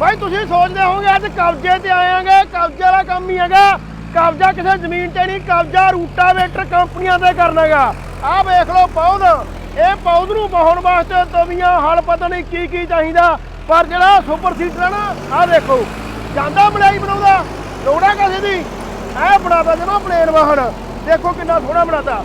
ਭਾਈ ਤੁਸੀਂ ਸੋਚਦੇ ਹੋਵੋਗੇ ਅੱਜ ਕਬਜ਼ੇ ਤੇ ਆਏਾਂਗੇ ਕਬਜ਼ੇ ਵਾਲਾ ਕੰਮ ਹੀ ਹੈਗਾ। ਕਬਜ਼ਾ ਕਿਸੇ ਜ਼ਮੀਨ ਤੇ ਨਹੀਂ, ਕਬਜ਼ਾ ਰੂਟਾਵੇਟਰ ਕੰਪਨੀਆਂ ਤੇ ਕਰਨਾਗਾ ਆਹ ਵੇਖ ਲਓ ਪੌਦ। ਇਹ ਪੌਦ ਨੂੰ ਵਾਹਣ ਵਾਸਤੇ ਤਵੀਆਂ, ਹਲ ਪਤਾ ਨਹੀਂ ਕੀ ਕੀ ਚਾਹੀਦਾ। ਪਰ ਜਿਹੜਾ ਸੁਪਰ ਸੀਡਰ ਹੈ ਨਾ, ਆਹ ਦੇਖੋ। ਜਾਂਦਾ ਬਣਾਈ ਬਣਾਉਂਦਾ, ਲੋੜਾ ਕਿਸੇ ਦੀ। ਇਹ ਬਣਾਦਾ ਜਮਾ ਪਲੇਨ ਵਾਹਣ। ਦੇਖੋ ਕਿੰਨਾ ਸੋਹਣਾ ਬਣਾਤਾ।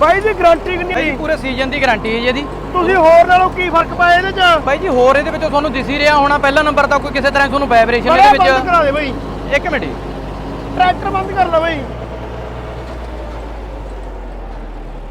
ਬਾਈ ਦੀ ਗਾਰੰਟੀ ਕਿੰਨੀ ਭਾਈ ਪੂਰੇ ਸੀਜ਼ਨ ਦੀ ਗਾਰੰਟੀ ਹੈ ਜੀ ਇਹਦੀ। ਤੁਸੀਂ ਹੋਰ ਨਾਲੋਂ ਕੀ ਫ਼ਰਕ ਪਾਇਆ ਇਹਦੇ ਚ? ਭਾਈ ਜੀ ਹੋਰ ਇਹਦੇ ਵਿੱਚੋਂ ਤੁਹਾਨੂੰ ਦਿਸ ਹੀ ਰਿਹਾ ਹੋਣਾ ਪਹਿਲਾ ਨੰਬਰ ਤਾਂ ਕੋਈ ਕਿਸੇ ਤਰ੍ਹਾਂ ਤੁਹਾਨੂੰ ਵਾਈਬ੍ਰੇਸ਼ਨ ਇਹਦੇ ਬੰਦ ਵਿੱਚ। ਕਰਾ ਦੇ ਬਾਈ। ਇੱਕ ਮਿੰਟ ਜੀ। ਟਰੈਕਟਰ ਬੰਦ ਕਰ ਲੈ ਬਾਈ।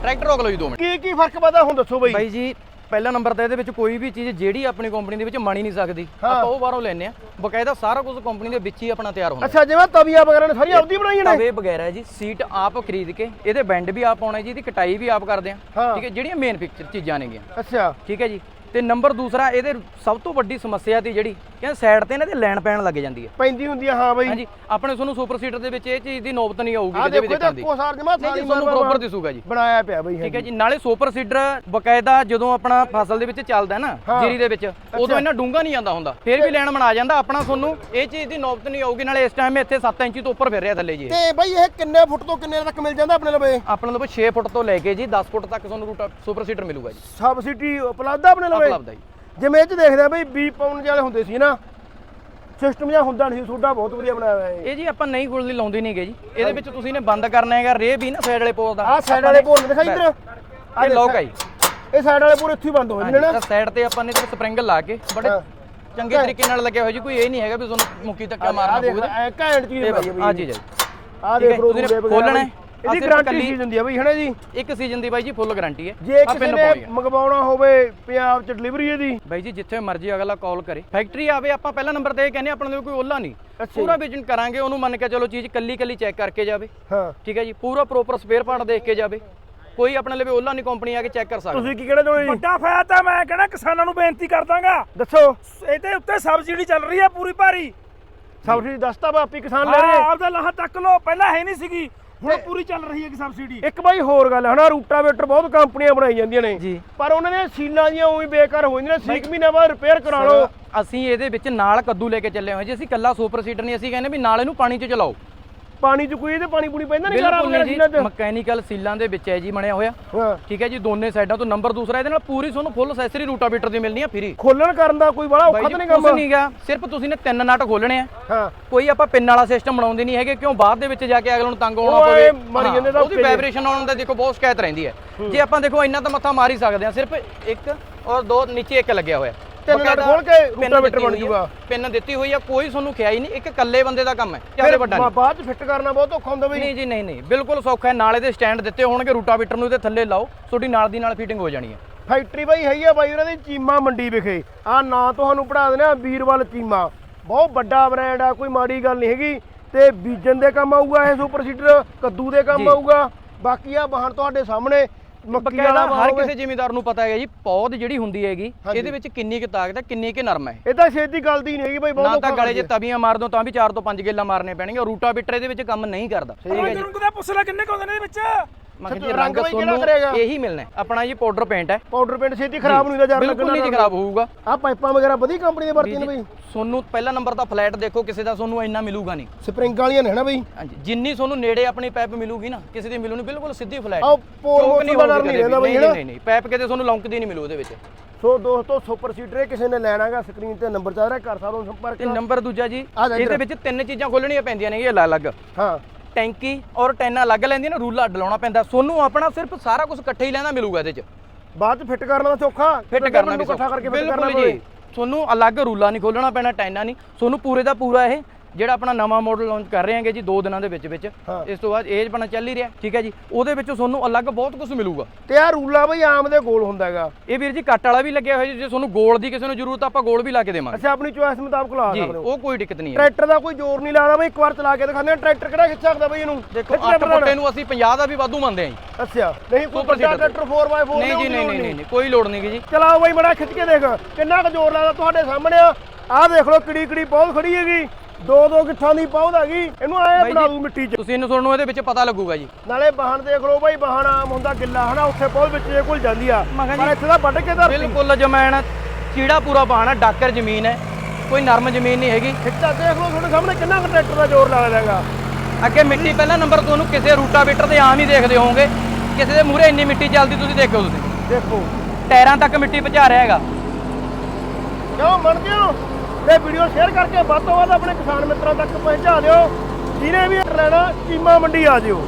ਟਰੈਕਟਰ ਰੋਕ ਲਓ ਜੀ 2 ਮਿੰਟ। ਕੀ ਕੀ ਫ਼ਰਕ ਪਤਾ ਹੁਣ ਦੱਸੋ ਬਾਈ। ਭਾਈ ਜੀ ਪਹਿਲਾ ਨੰਬਰ ਤਾਂ ਇਹਦੇ ਵਿੱਚ ਕੋਈ ਵੀ ਚੀਜ਼ ਜਿਹੜੀ ਆਪਣੀ ਕੰਪਨੀ ਦੇ ਵਿੱਚ ਮਣੀ ਨਹੀਂ ਸਕਦੀ। ਆਪਾਂ ਉਹ ਬਾਹਰੋਂ ਲੈਨੇ ਆ ਬਕਾਇਦਾ ਸਾਰਾ ਕੁਝ ਕੰਪਨੀ ਦੇ ਵਿੱਚ ਹੀ ਆਪਣਾ ਤਿਆਰ ਹੁੰਦਾ ਅੱਛਾ ਜਿਵੇਂ ਤਵੀਆਂ ਵਗੈਰਾ ਨੇ ਸਾਰੀਆਂ ਆਪਦੀ ਬਣਾਈਆਂ ਨੇ? ਤਵੇ ਵਗੈਰਾ ਜੀ ਸੀਟ ਆਪ ਖਰੀਦ ਕੇ ਇਹਦੇ ਬੈਂਡ ਵੀ ਆਪ ਪਾਉਣੇ ਜੀ ਇਹਦੀ ਕਟਾਈ ਵੀ ਆਪ ਕਰਦੇ ਆ। ਠੀਕ ਹੈ ਜਿਹੜੀਆਂ ਮੇਨ ਪਿਕਚਰ ਚੀਜ਼ਾਂ ਨੇਗੀਆਂ। ਅੱਛਾ। ਠੀਕ ਹੈ ਜੀ। ਤੇ ਨੰਬਰ ਦੂਸਰਾ ਇਹਦੇ ਸਭ ਤੋਂ ਵੱਡੀ ਸਮੱਸਿਆ ਤੀ ਜਿਹੜੀ ਕਿ ਸਾਈਡ ਤੇ ਇਹਨਾਂ ਦੇ ਲਾਈਨ ਪੈਣ ਲੱਗ ਜਾਂਦੀ ਹੈ। ਪੈਂਦੀ ਹੁੰਦੀ ਆ ਹਾਂ ਬਾਈ। ਹਾਂਜੀ ਆਪਣੇ ਤੁਹਾਨੂੰ ਸੁਪਰ ਸੀਟਰ ਦੇ ਵਿੱਚ ਇਹ ਚੀਜ਼ ਦੀ ਨੌਬਤ ਨਹੀਂ ਆਊਗੀ ਆ ਕਿਤੇ ਵੀ ਦੇਖੋ ਦੇਖਣ ਦੀ। ਸਾਰ ਜਮਾ ਨਹੀਂ ਜੀ ਤੁਹਾਨੂੰ ਪ੍ਰੋਪਰ ਦਿਸੂਗਾ ਜੀ। ਬਣਾਇਆ ਪਿਆ ਬਾਈ ਠੀਕ ਹੈ ਜੀ ਨਾਲੇ ਸੁਪਰ ਸੀਡਰ ਬਕਾਇਦਾ ਜਦੋਂ ਆਪਣਾ ਫਸਲ ਦੇ ਵਿੱਚ ਚੱਲਦਾ ਹੈ ਨਾ ਹਾਂ। ਜੀਰੀ ਦੇ ਵਿੱਚ ਉਦੋਂ ਇੰਨਾ ਡੂੰਗਾ ਨਹੀਂ ਜਾਂਦਾ ਹੁੰਦਾ। ਫਿਰ ਵੀ ਲੈਣ ਬਣਾ ਜਾਂਦਾ ਆਪਣਾ ਤੁਹਾਨੂੰ ਇਹ ਚੀਜ਼ ਦੀ ਨੌਬਤ ਨਹੀਂ ਆਊਗੀ ਨਾਲੇ ਇਸ ਟਾਈਮ ਇੱਥੇ 7 ਇੰਚੀ ਤੋਂ ਉੱਪਰ ਫਿਰ ਰਿਹਾ ਥੱਲੇ ਜੀ ਇਹ। ਤੇ ਬਾਈ ਇਹ ਕਿੰਨੇ ਫੁੱਟ ਤੋਂ ਕਿੰਨੇ ਤੱਕ ਮਿਲ ਜਾਂਦਾ ਆਪਣੇ ਲਵੇ? ਆਪਣੇ ਲਵੇ 6 ਫੁੱਟ ਤੋਂ ਲੈ ਕੇ ਜੀ 10 ਫੁੱਟ ਤੱਕ ਤੁਹਾਨੂੰ ਰੂਟਾ ਸੁਪਰ ਸੀਡਰ ਮਿਲੂਗਾ ਜੀ। ਸਬਸਿਡੀ ਉਪਲਬਧ ਆ ਆਪਣੇ ਲਵੇ? ਉਪਲਬਧ ਹੈ। ਜੀ ਜਿਵੇਂ ਇਹ ਚ ਦੇਖਦੇ ਆ ਬਈ 20 ਪਾਉਂਡ ਵਾਲੇ ਹੁੰਦੇ ਸੀ ਨਾ ਸਿਸਟਮ ਜਿਹਾ ਹੁੰਦਾ ਨਹੀਂ ਸੀ ਤੁਹਾਡਾ ਬਹੁਤ ਵਧੀਆ ਬਣਾਇਆ ਹੋਇਆ ਇਹ। ਇਹ ਜੀ ਆਪਾਂ ਨਹੀਂ ਗੁਲਦੀ ਲਾਉਂਦੇ ਨਹੀਂਗੇ ਜੀ। ਇਹਦੇ ਵਿੱਚ ਤੁਸੀਂ ਨੇ ਬੰਦ ਕਰਨਾ ਹੈਗਾ ਰੇ ਵੀ ਨਾ ਸਾਈਡ ਵਾਲੇ ਪੋਲ ਦਾ। ਆਹ ਸਾਈਡ ਵਾਲੇ ਭੋਲ ਦਿਖਾਈ ਇੱਧਰ। ਇਹ ਲੋਕ ਹੈ ਜੀ। ਇਹ ਸਾਈਡ ਵਾਲੇ ਪੂਰੇ ਇੱਥੇ ਹੀ ਬੰਦ ਹੋ ਜਾਂਦੇ ਨੇ ਨਾ। ਸਾਈਡ ਤੇ ਆਪਾਂ ਨੇ ਤੇ ਸਪਰਿੰਗ ਲਾ ਕੇ ਬੜੇ ਹਾਂ। ਚੰਗੇ ਤਰੀਕੇ ਨਾਲ ਲੱਗਿਆ ਹੋਇਆ ਜੀ ਕੋਈ ਇਹ ਨਹੀਂ ਹੈਗਾ ਵੀ ਤੁਹਾਨੂੰ ਮੁੱਕੀ ਧੱਕਾ ਆ ਮਾਰਨਾ ਪਊਗਾ। ਐ ਘੈਂਟ ਚੀਜ਼ ਆ ਆ ਬਈ ਚੀਜ਼ ਹੈ ਜੀ। ਆ ਦੇਖ ਹੈ, ਰੂੜੇ ਖੋਲਣਾ ਹੈ। ਇਹਦੀ ਗਾਰੰਟੀ ਚੀਜ਼ ਹੁੰਦੀ ਆ ਬਈ ਹੈ ਨਾ ਜੀ? ਇੱਕ ਸੀਜ਼ਨ ਦੀ ਬਾਈ ਜੀ ਫੁੱਲ ਗਾਰੰਟੀ ਹੈ। ਜੇ ਕਿਸੇ ਨੇ। ਮੰਗਵਾਉਣਾ ਹੋਵੇ ਪੰਜਾਬ ਚ ਡਿਲੀਵਰੀ ਇਹਦੀ। ਬਾਈ ਜੀ ਜਿੱਥੇ ਮਰਜ਼ੀ ਅਗਲਾ ਕਾਲ ਕਰੇ। ਫੈਕਟਰੀ ਆਵੇ ਆਪਾਂ ਪਹਿਲਾ ਨੰਬਰ ਤੇ ਇਹ ਕਹਿੰਦੇ ਆਪਣੇ ਲਈ ਕੋਈ ਓਲਾ ਨਹੀਂ। ਪੂਰਾ ਵਿਜ਼ਨ ਕਰਾਂਗੇ ਉਹਨੂੰ ਮੰਨ ਕੇ ਚਲੋ ਚੀਜ਼ ਕੱਲੀ ਕੱਲੀ ਚੈੱਕ ਕਰਕੇ ਜਾਵੇ। ਹਾਂ। ਠੀਕ ਹੈ ਜੀ ਪੂਰਾ ਪ੍ਰੋਪਰ ਸਪੇਅਰ ਪਾਰਟ ਦੇਖ ਕੇ ਜਾਵੇ। ਕੋਈ ਆਪਣੇ ਲਈ ਓਲਾ ਨਹੀਂ ਕੰਪਨੀ ਆ ਕੇ ਚੈੱਕ ਕਰ ਸਕਦਾ। ਤੁਸੀਂ ਕੀ ਕਹਿਣਾ ਚਾਹੁੰਦੇ ਜੀ? ਵੱਡਾ ਫਾਇਦਾ ਤਾਂ ਮੈਂ ਕਹਿੰਦਾ ਕਿਸਾਨਾਂ ਨੂੰ ਬੇਨਤੀ ਕਰਦਾਗਾ। ਦੱਸੋ। ਇਹਦੇ ਉੱਤੇ ਸਬਸਿਡੀ ਚੱਲ ਰਹੀ ਹੈ ਪੂਰੀ ਭਾਰੀ। ਸਬਸਿਡੀ ਦੱਸਤਾ ਆਪੀ ਕਿਸਾਨ ਲੈ ਰਹੇ। ਆਪਦਾ ਲਾਹਾ ਤੱਕ ਲੋ ਪਹਿਲਾਂ ਹੈ ਨਹੀਂ ਸੀਗੀ। ਹੁਣ ਪੂਰੀ ਚੱਲ ਰਹੀ ਹੈ ਕਿ ਸਬਸਿਡੀ? ਇੱਕ ਬਾਈ ਹੋਰ ਗੱਲ ਹੈ ਹਨਾ ਰੂਟਾਵੇਟਰ ਬਹੁਤ ਕੰਪਨੀਆਂ ਬਣਾਈ ਜਾਂਦੀਆਂ ਨੇ। ਜੀ। ਪਰ ਉਹਨਾਂ ਦੀਆਂ ਸੀਲਾਂ ਜੀਆਂ ਉਵੇਂ ਬੇਕਾਰ ਹੋ ਜਾਂਦੀਆਂ ਨੇ 6 ਮਹੀਨੇ ਬਾਅਦ ਰਿਪੇਅਰ ਕਰਾ ਲਓ। ਅਸੀਂ ਇਹਦੇ ਵਿੱਚ ਨਾਲ ਕੱਦੂ ਲੈ ਕੇ ਚੱਲੇ ਹੋਏ ਜੀ ਅਸੀਂ ਕੱਲਾ ਸੁਪਰ ਸੀਡਰ ਨਹੀਂ ਅਸੀਂ ਕਹਿੰਦੇ ਵੀ ਨਾਲ ਇਹਨੂੰ ਪਾਣੀ 'ਚ ਚਲਾਓ। ਪਾਣੀ ਚ ਕੋਈ ਇਹਦੇ ਪਾਣੀ ਪੂਣੀ ਪੈਂਦਾ ਨਹੀਂ ਖਰਾਬ ਬਿਲਕੁਲ ਵਗੈਰਾ ਨਹੀਂ ਸੀਲਾਂ ਜੀ ਚ ਮਕੈਨੀਕਲ ਸੀਲਾਂ ਦੇ ਵਿੱਚ ਹੈ ਜੀ ਬਣਿਆ ਹੋਇਆ। ਹਾਂ। ਠੀਕ ਹੈ ਜੀ ਦੋਨੇ ਸਾਈਡਾਂ ਤੋਂ ਨੰਬਰ ਦੂਸਰਾ ਇਹਦੇ ਨਾਲ ਪੂਰੀ ਤੁਹਾਨੂੰ ਫੁੱਲ ਅਸੈਸਰੀ ਰੂਟਾਵੀਟਰ ਦੀ ਮਿਲਣੀ ਆ ਫ੍ਰੀ ਖੋਲਣ ਕਰਨ ਦਾ ਕੋਈ ਬੜਾ ਔਖਾ ਤਾਂ ਨਹੀਂ ਕੰਮ? ਕੁਝ ਨਹੀਂਗਾ ਸਿਰਫ ਤੁਸੀਂ ਨੇ ਤਿੰਨ ਨਟ ਖੋਲਣੇ ਆ। ਹਾਂ। ਕੋਈ ਆਪਾਂ ਪਿੰਨ ਵਾਲਾ ਸਿਸਟਮ ਬਣਾਉਂਦੇ ਨਹੀਂ ਹੈਗੇ ਕਿਉਂ ਬਾਅਦ ਦੇ ਵਿੱਚ ਜਾ ਕੇ ਅਗਲੇ ਨੂੰ ਤੰਗ ਉਹ ਪਵੇ? ਐਂ ਮਰੀ ਹਾਂ, ਜਾਂਦੇ ਤਾਂ ਉਹਦੀ ਉੱਤੇ। ਵਾਈਬ੍ਰੇਸ਼ਨ ਆਉਣ ਦਾ ਦੇਖੋ ਬਹੁਤ ਸ਼ਿਕਾਇਤ ਰਹਿੰਦੀ ਹੈ। ਜੇ ਆਪਾਂ ਦੇਖੋ ਇੰਨਾ ਤਾਂ ਮੱਥਾ ਮਾਰ ਹੀ ਸਕਦੇ ਆ ਸਿਰਫ ਇੱਕ ਔਰ ਦੋ ਨੀਚੇ ਇੱਕ ਲੱਗਿਆ ਹੋਇਆ। ਤਿੰਨ ਨਟ ਬਕਾਇਦਾ ਖੋਲ ਕੇ ਪਿੰਨ ਰੂਟਾਵੇਟਰ ਦਿੱਤੀ ਬਣ ਹੋਈ ਆ, ਜਾਊਗਾ। ਪਿੰਨ ਦਿੱਤੀ ਹੋਈ ਆ ਕੋਈ ਤੁਹਾਨੂੰ ਖਿਆਈ ਨਹੀਂ ਇੱਕ ਇਕੱਲੇ ਬੰਦੇ ਦਾ ਕੰਮ ਹੈ ਜ਼ਿਆਦਾ ਫਿਰ ਵੱਡਾ ਬਾ- ਨਹੀਂ। ਬਾਅਦ ਚ ਫਿੱਟ ਕਰਨਾ ਬਹੁਤ ਔਖਾ ਹੁੰਦਾ ਬਈ। ਨਹੀਂ ਜੀ ਨਹੀਂ ਨਹੀਂ ਬਿਲਕੁਲ ਸੌਖਾ ਹੈ ਨਾਲੇ ਦੇ ਸਟੈਂਡ ਦਿੱਤੇ ਹੋਣਗੇ ਰੂਟਾਵੀਟਰ ਨੂੰ ਇਹਦੇ ਥੱਲੇ ਲਾਓ ਤੁਹਾਡੀ ਨਾਲ ਦੀ ਨਾਲ ਫਿਟਿੰਗ ਹੋ ਜਾਣੀ ਹੈ। ਫੈਕਟਰੀ ਬਾਈ ਹੈਗੀ ਆ ਬਾਈ ਉਹਨਾਂ ਦੀ ਚੀਮਾ ਮੰਡੀ ਵਿਖੇ। ਆ ਨਾਂ ਤੁਹਾਨੂੰ ਪੜਾ ਆ ਵੀਰਵਾਲ ਚੀਮਾ। ਬਹੁਤ ਵੱਡਾ ਬ੍ਰਾਂਡ ਆ ਕੋਈ ਮਾੜੀ ਗੱਲ ਨਹੀਂ ਹੈਗੀ। ਤੇ ਬੀਜਣ ਦੇ ਕੰਮ ਆਊਗਾ ਇਹ ਸੁਪਰ ਸੀਡਰ ਕੱਦੂ ਦੇ ਕੰਮ। ਆਊਗਾ। ਬਾਕੀ ਆ ਬਾਹਰ ਤੁਹਾਡੇ ਸਾਹਮਣੇ ਮੱਕੀ ਵਾਲਾ ਹਰ। ਕਿਸੇ ਜ਼ਿਮੀਦਾਰ ਨੂੰ ਪਤਾ ਹੈਗਾ ਜੀ ਪੌਦ ਜਿਹੜੀ ਹੁੰਦੀ ਹੈਗੀ। ਇਹਦੇ ਵਿੱਚ ਕਿੰਨੀ ਕੁ ਤਾਕਤ ਹੈ ਕਿੰਨੀ ਕੁ ਨਰਮ ਹੈ ਇਹ ਤਾਂ ਛੇਤੀ ਗਲਤੀ ਨਹੀਂ ਹੈਗੀ ਬਾਈ ਬਹੁਤ ਨਾ ਤਾਂ ਗਲੇ 'ਚ ਆ। ਤਵੀਆਂ ਮਾਰ ਦੋ ਤਾਂ ਵੀ 4 ਤੋਂ 5 ਗੇਲਾ ਮਾਰਨੇ ਪੈਣਗੇ ਰੂਟਾਵੀਟਰ ਇਹਦੇ ਵਿੱਚ ਕੰਮ ਨਹੀਂ ਕਰਦਾ ਠੀਕ ਹੈ ਜੀ ਰੰਗ ਦਾ ਪੁੱਛ ਲੈ ਕਿੰਨੇ ਕੋਦੇ ਨੇ ਇਹਦੇ ਵਿੱਚ ਮੈਂ ਕਿਹਾ ਜੀ ਰੰਗ ਤੁਹਾਨੂੰ? ਇਹੀ ਮਿਲਣਾ ਹੈ। ਆਪਣਾ ਜੀ ਪਾਊਡਰ ਪੇਂਟ ਹੈ। ਪਾਊਡਰ ਪੇਂਟ ਛੇਤੀ ਖਰਾਬ ਨਹੀਂ ਹੁੰਦਾ ਬਿਲਕੁਲ ਨਹੀਂ ਖਰਾਬ ਹੋਊਗਾ। ਆ ਪਾਈਪਾਂ ਵਗੈਰਾ ਵਧੀਆ ਕੰਪਨੀ ਦੇ ਵਰਤੀਆਂ ਨੇ ਬਈ। ਤੁਹਾਨੂੰ ਪਹਿਲਾ ਨੰਬਰ ਤਾਂ ਫਲੈਟ ਦੇਖੋ ਕਿਸੇ ਦਾ ਤੁਹਾਨੂੰ ਇੰਨਾ ਮਿਲੂਗਾ ਨਹੀਂ। ਸਪਰਿੰਗ ਵਾਲੀਆਂ ਨੇ ਹਨਾ ਬਈ? ਹਾਂਜੀ ਜਿੰਨੀ ਤੁਹਾਨੂੰ ਨੇੜੇ ਆਪਣੀ ਪਾਈਪ ਮਿਲੂਗੀ ਨਾ ਕਿਸੇ ਦੀ ਮਿਲੂ ਨਹੀਂ ਬਿਲਕੁਲ ਸਿੱਧੀ ਫਲੈਟ ਚੌਕ ਮੋਚਣ ਦਾ ਡਰ ਨਹੀਂ ਰਹਿੰਦਾ। ਬਈ ਨਹੀਂ ਨਹੀਂ ਨਹੀਂ ਪਾਈਪ ਕਿਤੇ ਤੁਹਾਨੂੰ ਲੌਂਕਦੀ ਨਹੀਂ ਮਿਲੂ ਉਹਦੇ ਵਿੱਚ। ਸੋ ਦੋਸਤੋ ਸੁਪਰ ਇਹ ਕਿਸੇ ਨੇ ਲੈਣਾਗਾ ਸਕਰੀਨ ਤੇ ਨੰਬਰ ਚੱਲ ਰਿਹਾ ਕਰ ਸਕਦੇ ਹੋ ਸੰਪਰਕ। ਤੇ ਨੰਬਰ ਦੂਜਾ ਜੀ ਆ। ਇਹਦੇ ਵਿੱਚ ਤਿੰਨ ਚੀਜ਼ਾਂ ਖੋਲਣੀਆਂ ਪੈਂਦੀਆਂ ਨੇ ਇਹ ਅਲੱਗ-ਅਲੱਗ। ਹਾਂ। ਟੈਂਕੀ ਔਰ ਟੈਨਾ ਅਲੱਗ ਲੈਂਦੀਆਂ ਨੇ ਰੂਲਾ ਅੱਡ ਲਾਉਣਾ ਪੈਂਦਾ। ਸੋਨੂੰ ਆਪਣਾ ਸਿਰਫ ਸਾਰਾ ਕੁਝ ਇਕੱਠੇ ਹੀ ਲੈਣਾ ਮਿਲੂਗਾ ਇਹਦੇ 'ਚ। ਬਾਅਦ ਚ ਫਿੱਟ ਕਰਨਾ ਸੌਖਾ। ਫਿੱਟ ਕਰਨਾ ਵੀ ਇਕੱਠਾ ਕਰਕੇ ਫਿੱਟ ਕਰਨਾ ਬਿਲਕੁਲ ਪਵੇ। ਜੀ ਤੁਹਾਨੂੰ ਅਲੱਗ ਰੂਲਾ ਨਹੀਂ ਖੋਲਣਾ ਪੈਣਾ ਟੈਨਾ ਨਹੀਂ। ਤੁਹਾਨੂੰ ਪੂਰੇ ਦਾ ਪੂਰਾ ਇਹ। ਜਿਹੜਾ ਆਪਣਾ ਨਵਾਂ ਮਾਡਲ ਲਾਂਚ ਕਰ ਰਹੇ ਹਾਂਗੇ ਜੀ 2 ਦਿਨਾਂ ਦੇ ਵਿੱਚ ਵਿੱਚ। ਇਸ ਤੋਂ ਬਾਅਦ ਏਜ ਬਣਾ ਚੱਲ ਹੀ ਰਿਹਾ ਠੀਕ ਹੈ ਜੀ? ਉਹਦੇ ਵਿੱਚ ਤੁਹਾਨੂੰ ਅਲੱਗ ਬਹੁਤ ਕੁਝ ਮਿਲੂਗਾ। ਤੇ ਆ ਰੂਲਾ ਬਈ ਆਮ ਦੇ ਗੋਲ ਹੁੰਦਾ ਹੈਗਾ। ਇਹ ਵੀਰ ਜੀ ਕੱਟ ਵਾਲਾ ਵੀ ਲੱਗਿਆ ਹੋਇਆ ਜੀ ਜੇ ਤੁਹਾਨੂੰ ਗੋਲ ਦੀ ਕਿਸੇ ਨੂੰ ਜ਼ਰੂਰਤ ਆ, ਆਪਾਂ ਗੋਲ ਵੀ ਲਾ ਕੇ ਦੇਵਾਂਗੇ। ਅੱਛਾ ਆਪਣੀ ਚੁਆਇਸ ਮੁਤਾਬਕ ਲਾ ਸਕਦੇ ਹੋ। ਉਹ ਕੋਈ ਦਿੱਕਤ ਨਹੀਂ ਹੈ। ਟਰੈਕਟਰ ਦਾ ਕੋਈ ਜ਼ੋਰ ਨਹੀਂ ਲੱਗਦਾ ਬਈ ਇੱਕ ਵਾਰ ਚਲਾ ਕੇ ਦਿਖਾਉਂਦੇ ਆ ਟਰੈਕਟਰ ਕਿਹੜਾ ਖਿੱਚ ਸਕਦਾ ਬਈ ਇਹਨੂੰ? ਦੇਖੋ ਖਿੱਚ ਲੈ 8 ਬਣਾਉਣਾ। ਫੁੱਟੇ ਨੂੰ ਅਸੀਂ 50 ਦਾ ਵੀ ਵਾਧੂ ਮੰਨਦੇ ਜੀ। ਅੱਛਾ ਨਹੀਂ ਕੋਈ ਟਰੈਕਟਰ 4x4 ਨਹੀਂ ਜੀ ਨਹੀਂ ਨਹੀਂ। ਨਹੀਂ ਕੋਈ ਲੋੜ ਨਹੀਂ ਜੀ। ਚਲਾਓ ਬਈ ਮੜਾ ਖਿੱਚ ਕੇ ਦੇਖ। ਕਿੰਨਾ ਕੁ ਜ਼ੋਰ ਲੱਗਦਾ ਤੁਹਾਡੇ ਸਾਹਮਣੇ ਆ। ਆਹ ਦੇਖ ਲਓ ਕਿੜੀ ਕਿੜੀ ਪੌਦ ਖੜੀ ਹੈਗੀ। ਦੋ ਦੋ ਗਿੱਠਾਂ ਦੀ ਪੌਦ ਹੈਗੀ ਇਹਨੂੰ ਐ ਬਣਾ ਦੂ ਮਿੱਟੀ 'ਚ। ਤੁਸੀਂ ਇਹਨੂੰ ਤੁਹਾਨੂੰ ਇਹਦੇ ਵਿੱਚ ਪਤਾ ਲੱਗੂਗਾ ਜੀ। ਨਾਲੇ ਬਾਹਣ ਦੇਖ ਲਓ ਬਈ ਬਾਹਣ ਆਮ ਹੁੰਦਾ ਗਿੱਲਾ ਹਨਾ ਉੱਥੇ ਪੌਦ ਵਿੱਚ ਜੇ ਕੋਲ ਜਾਂਦੀ ਆ। ਪਰ ਇੱਥੇ ਤਾਂ ਵੱਢ ਕੇ ਧਰਤੀ। ਬਿਲਕੁਲ ਜਮੈਣ ਚੀੜਾ ਪੂਰਾ ਬਾਣਾ ਡਾਕਰ ਜ਼ਮੀਨ ਹੈ। ਕੋਈ ਨਰਮ ਜ਼ਮੀਨ ਨਹੀਂ ਹੈਗੀ। ਖਿੱਚਾ ਦੇਖ ਲਓ ਤੁਹਾਡੇ ਸਾਹਮਣੇ ਕਿੰਨਾ ਕੁ ਟਰੈਕਟਰ ਦਾ ਜ਼ੋਰ ਲਾ ਦੇਗਾ ਅੱਗੇ ਮਿੱਟੀ ਪਹਿਲਾ ਨੰਬਰ ਤੁਹਾਨੂੰ ਕਿਸੇ ਰੂਟਾਵੇਟਰ ਤੇ ਆਮ ਹੀ ਦੇਖਦੇ ਹੋਵੋਗੇ। ਕਿਸੇ ਦੇ ਮੂਹਰੇ ਇੰਨੀ ਮਿੱਟੀ ਚੱਲਦੀ ਤੁਸੀਂ ਦੇਖੋ ਤੁਸੀਂ। ਦੇਖੋ। ਟਾਇਰਾਂ ਤੱਕ ਮਿੱਟੀ ਪਹੁੰਚਾ ਰਿਹਾ ਹੈਗਾ। ਕਿਉਂ ਮੰਨਦੇ ਹੋ ਤੇ ਵੀਡੀਓ ਸ਼ੇਅਰ ਕਰਕੇ ਵੱਧ ਤੋਂ ਵੱਧ ਆਪਣੇ ਕਿਸਾਨ ਮਿੱਤਰਾਂ ਤੱਕ ਪਹੁੰਚਾ ਦਿਓ। ਜਿਹਨੇ ਵੀ ਲੈਣਾ, ਚੀਮਾ ਮੰਡੀ ਆ ਜਿਓ।